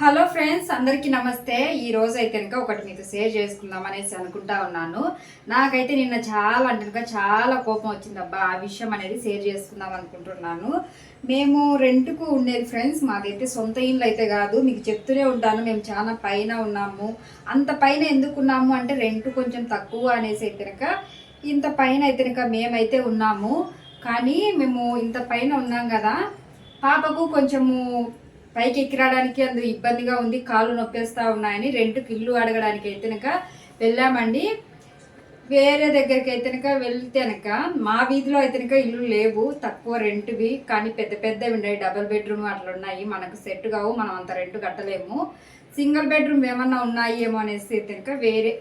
Hello friends అందరికీ నమస్తే. ఈ రోజు అయితే కనుక ఒకటి మీతో షేర్ చేసుకుందాం అనేసి అనుకుంటా ఉన్నాను. నాకైతే నిన్న చాలా అంటే కనుక చాలా కోపం వచ్చిందబ్బా ఆ విషయం అనేది షేర్ చేసుకుందాం అనుకుంటున్నాను. మేము రెంట్కు ఉండేది ఫ్రెండ్స్ మాదైతే సొంత ఇల్లు అయితే కాదు. మీకు చెప్తూనే ఉంటాను మేము చాలా పైన ఉన్నాము. అంత పైన ఎందుకు ఉన్నాము అంటే రెంట్ కొంచెం తక్కువ అనేసి అయితే కనుక ఇంత పైన అయితే కనుక మేమైతే ఉన్నాము. కానీ మేము ఇంత పైన ఉన్నాం కదా. పాపకు కొంచెము పైకి ఎక్కిరావడానికి అందు ఇబ్బందిగా ఉంది కాళ్ళు నొప్పేస్తూ ఉన్నాయని రెంట్కి ఇల్లు అడగడానికి అయితే వెళ్ళామండి. వేరే దగ్గరికి అయితేనక వెళ్తేనక వెళ్తే మా వీధిలో అయితే ఇల్లు లేవు తక్కువ రెంట్వి కానీ పెద్ద పెద్దవి ఉన్నాయి. డబుల్ బెడ్రూమ్ అట్లా ఉన్నాయి. మనకు సెట్ కావు మనం అంత రెంట్ కట్టలేము. సింగిల్ బెడ్రూమ్ ఏమన్నా ఉన్నాయి ఏమో అనేసి అయితే వేరే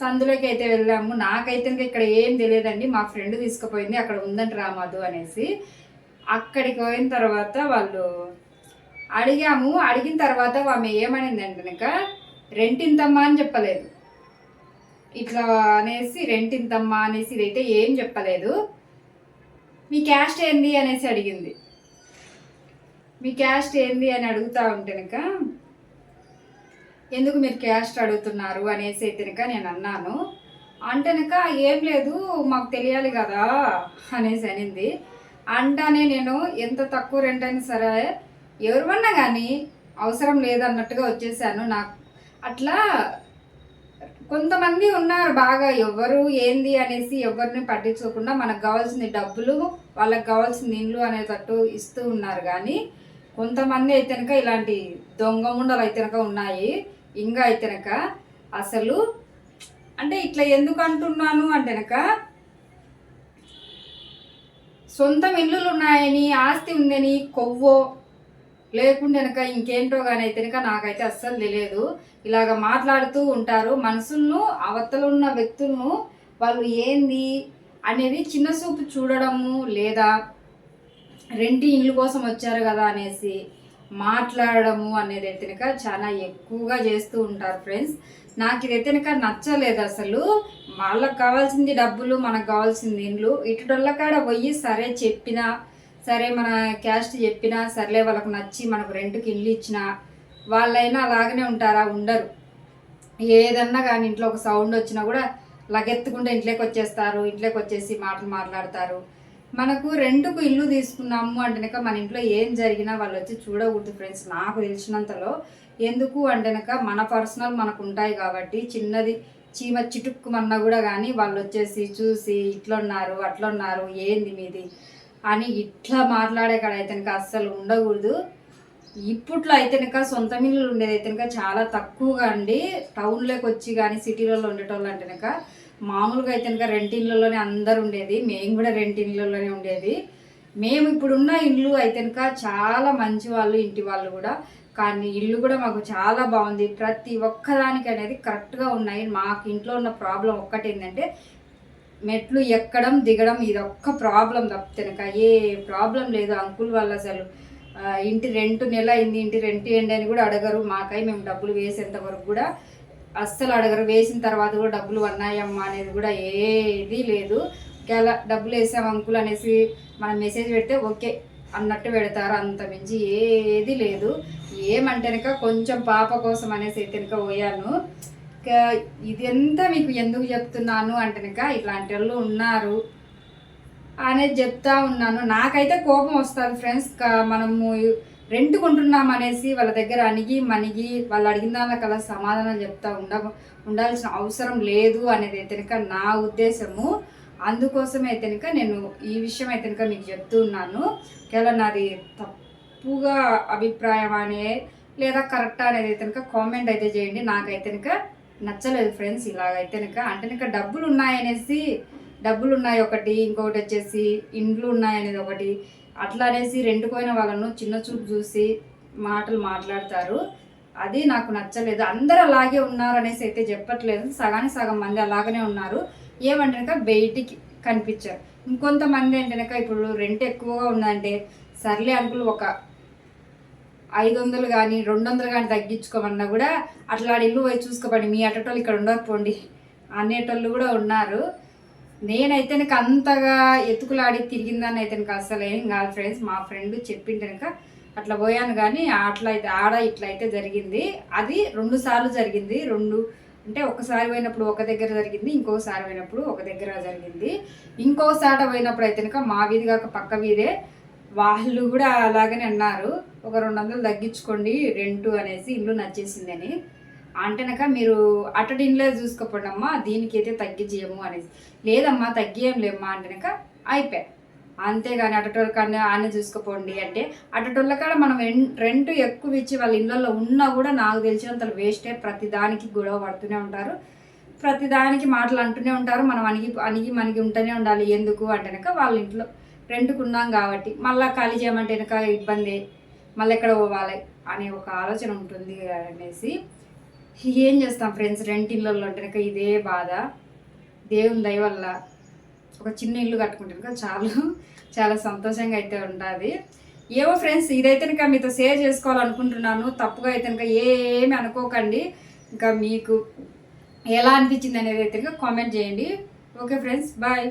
సందులోకి అయితే వెళ్ళాము. నాకైతే ఇంకా ఇక్కడ ఏం తెలియదండి. మా ఫ్రెండ్ తీసుకుపోయింది అక్కడ ఉందంట రామాదు అనేసి. అక్కడికి పోయిన తర్వాత వాళ్ళు అడిగాము. అడిగిన తర్వాత ఆమె ఏమనిందంటే కనుక రెంట్ ఇంతమ్మా అని చెప్పలేదు. ఇట్లా అనేసి రెంట్ ఇంతమ్మా అనేసి ఇదైతే ఏం చెప్పలేదు. మీ క్యాస్ట్ ఏంది అనేసి అడిగింది. మీ క్యాస్ట్ ఏంది అని అడుగుతా ఉంటే కనుక ఎందుకు మీరు క్యాస్ట్ అడుగుతున్నారు అనేసి అయితే కనుక నేను అన్నాను. అంటే ఏం లేదు మాకు తెలియాలి కదా అనేసి అనింది. అంటానే నేను ఎంత తక్కువ రెంట్ అయినా సరే ఎవరివన్నా కానీ అవసరం లేదన్నట్టుగా వచ్చేసాను. నాకు అట్లా కొంతమంది ఉన్నారు బాగా ఎవరు ఏంది అనేసి ఎవరిని పట్టించుకోకుండా మనకు కావాల్సింది డబ్బులు వాళ్ళకి కావాల్సింది ఇండ్లు అనేటట్టు ఇస్తూ ఉన్నారు. కానీ కొంతమంది అయితే ఇలాంటి దొంగ ముండలు అయితేనక ఉన్నాయి. ఇంకా అయితే అసలు అంటే ఇట్లా ఎందుకు అంటున్నాను అంటే కనుక సొంతం ఇల్లులు ఉన్నాయని ఆస్తి ఉందని కొవ్వో లేకుండా వెనక ఇంకేంటో కానీ అయితే నాకైతే అస్సలు తెలియదు. ఇలాగ మాట్లాడుతూ ఉంటారు. మనసులను అవతలున్న వ్యక్తులను వాళ్ళు ఏంది అనేది చిన్న చూపు చూడడము లేదా రెంటి ఇండ్ల కోసం వచ్చారు కదా అనేసి మాట్లాడడము అనేది అయితే చాలా ఎక్కువగా చేస్తూ ఉంటారు ఫ్రెండ్స్. నాకు ఇది అయితే కనుక నచ్చలేదు అసలు. వాళ్ళకి కావాల్సింది డబ్బులు మనకు కావాల్సింది ఇండ్లు ఇటుడొల్ల కాడ పోయి సరే చెప్పినా సరే మన క్యాస్ట్ చెప్పినా సర్లే వాళ్ళకు నచ్చి మనకు రెంట్కి ఇల్లు ఇచ్చినా వాళ్ళైనా అలాగనే ఉంటారా? ఉండరు. ఏదన్నా కానీ ఇంట్లో ఒక సౌండ్ వచ్చినా కూడా లగెత్తుకుంటే ఇంట్లోకి వచ్చేస్తారు. ఇంట్లోకి వచ్చేసి మాటలు మాట్లాడతారు. మనకు రెండుకు ఇల్లు తీసుకున్నాము అంటేనక మన ఇంట్లో ఏం జరిగినా వాళ్ళు వచ్చి చూడకూడదు ఫ్రెండ్స్. నాకు తెలిసినంతలో ఎందుకు అంటేనక మన పర్సనల్ మనకు ఉంటాయి కాబట్టి చిన్నది చీమ చిటుక్కుమన్నా కూడా కానీ వాళ్ళు వచ్చేసి చూసి ఇట్లున్నారు అట్లున్నారు ఏంది మీది? అని ఇట్లా మాట్లాడే కాడ అయితే అస్సలు ఉండకూడదు. ఇప్పట్లో అయితే సొంత మిల్లులు ఉండేది అయితే చాలా తక్కువగా అండి. టౌన్లోకి వచ్చి కానీ సిటీలలో ఉండేటోళ్ళు అంటే మామూలుగా అయితే రెంటిళ్ళలోనే రెంట్ అందరు ఉండేది. మేము కూడా రెంటిళ్ళలోనే ఉండేది. మేము ఇప్పుడున్న ఇల్లు అయితే చాలా మంచి వాళ్ళు ఇంటి వాళ్ళు కూడా. కానీ ఇల్లు కూడా మాకు చాలా బాగుంది. ప్రతి ఒక్కదానికి అనేది కరెక్ట్గా ఉన్నాయి. మాకు ఇంట్లో ఉన్న ప్రాబ్లం ఒక్కటి ఏంటంటే మెట్లు ఎక్కడం దిగడం ఇది ఒక్క ప్రాబ్లం తప్పితేనక ఏ ప్రాబ్లం లేదు అంకుల్ వాళ్ళు అసలు. ఇంటి రెంట్ నెల అయింది ఇంటి రెంట్ ఏంటి అని కూడా అడగరు. మాకై మేము డబ్బులు వేసేంత వరకు కూడా అస్సలు అడగరు. వేసిన తర్వాత కూడా డబ్బులు ఉన్నాయమ్మా అనేది కూడా ఏది లేదు. ఒకవేళ డబ్బులు వేసాం అంకుల్ అనేసి మనం మెసేజ్ పెడితే ఓకే అన్నట్టు పెడతారు. అంత మించి ఏది లేదు. ఏమంటేనక కొంచెం పాప కోసం అనేసి అయితేనక పోయాను. ఇదంతా మీకు ఎందుకు చెప్తున్నాను అంటేనక ఇట్లాంటి వాళ్ళు ఉన్నారు అనేది చెప్తా ఉన్నాను. నాకైతే కోపం వస్తుంది ఫ్రెండ్స్. మనము రెంట్ కొంటున్నాం అనేసి వాళ్ళ దగ్గర అణిగి మణిగి వాళ్ళు అడిగిన దానికల్లా సమాధానం చెప్తా ఉండ ఉండాల్సిన అవసరం లేదు అనేది అయితే నా ఉద్దేశము. అందుకోసమే అయితే నేను ఈ విషయం అయితే మీకు చెప్తూ ఉన్నాను. కేవలం నాది తప్పుగా అభిప్రాయం అనే లేదా కరెక్ట్ అనేది అయితే కామెంట్ అయితే చేయండి. నాకైతే నచ్చలేదు ఫ్రెండ్స్ ఇలాగైతే అంటే ఇంకా డబ్బులు ఉన్నాయనేసి డబ్బులు ఉన్నాయి ఒకటి ఇంకొకటి వచ్చేసి ఇండ్లు ఉన్నాయి అనేది ఒకటి. అట్లా అనేసి రెండుకోయిన వాళ్ళను చిన్న చూపు చూసి మాటలు మాట్లాడతారు. అది నాకు నచ్చలేదు. అందరూ అలాగే ఉన్నారు అనేసి అయితే చెప్పట్లేదు. సగానికి సగం మంది అలాగనే ఉన్నారు. ఏమంటే కనుక బయటికి కనిపించారు. ఇంకొంతమంది ఏంటనక ఇప్పుడు రెంట్ ఎక్కువగా ఉందంటే సర్లే అంకుల్ ఒక ఐదు వందలు కానీ రెండు వందలు కానీ తగ్గించుకోమన్నా కూడా అట్లా ఇల్లు పోయి చూసుకోపండి. మీ అటటోళ్ళు ఇక్కడ ఉండకపోండి అనేటోళ్ళు కూడా ఉన్నారు. నేనైతే నాకు అంతగా ఎతుకులాడి తిరిగిందని అయితే నాకు అసలు ఏం కాదు ఫ్రెండ్స్. మా ఫ్రెండ్ చెప్పింటే కనుక అట్లా పోయాను కానీ అట్లా అయితే ఆడ ఇట్లా అయితే జరిగింది. అది రెండు సార్లు జరిగింది. రెండు అంటే ఒకసారి పోయినప్పుడు ఒక దగ్గర జరిగింది ఇంకోసారి పోయినప్పుడు ఒక దగ్గర జరిగింది. ఇంకోసారి పోయినప్పుడు అయితే కనుక మా వీధి కాక పక్క వీధే వాళ్ళు కూడా అలాగనే అన్నారు. ఒక రెండు వందలు తగ్గించుకోండి రెంటు అనేసి ఇల్లు నచ్చేసిందని. అంటేనక మీరు అటటి ఇంట్లో చూసుకోపోండి అమ్మా దీనికైతే తగ్గించేయము అనేసి. లేదమ్మా తగ్గియం లేమ్మా అంటేనక అయిపోయా. అంతేగాని అటటోళ్ళ కాడ ఆయన చూసుకోపోండి అంటే అటటోళ్ళ కాడ మనం ఎన్- రెంట్ ఎక్కువ ఇచ్చి వాళ్ళ ఇళ్ళల్లో ఉన్నా కూడా నాకు తెలిసినంత వేస్టే. ప్రతి దానికి గొడవ పడుతూనే ఉంటారు. ప్రతిదానికి మాటలు అంటూనే ఉంటారు. మనం అణిగి అణిగి మనకి ఉంటూనే ఉండాలి. ఎందుకు అంటేనక వాళ్ళ ఇంట్లో రెంట్కు ఉన్నాం కాబట్టి. మళ్ళీ ఖాళీ చేయమంటే వెనక ఇబ్బంది. మళ్ళీ ఎక్కడ పోవాలి అనే ఒక ఆలోచన ఉంటుంది అనేసి ఏం చేస్తాం ఫ్రెండ్స్? రెంట్ ఇళ్ళల్లో ఉంటే ఇదే బాధ. దేవుని దయ వల్ల ఒక చిన్న ఇల్లు కట్టుకుంటాను కదా చాలు. చాలా సంతోషంగా అయితే ఉంటుంది ఏవో ఫ్రెండ్స్ ఇదైతే ఇంకా మీతో షేర్ చేసుకోవాలనుకుంటున్నాను. తప్పుగా అయితే ఇంకా ఏమి అనుకోకండి. ఇంకా మీకు ఎలా అనిపించింది అనేది అయితే ఇంకా కామెంట్ చేయండి. Okay friends bye.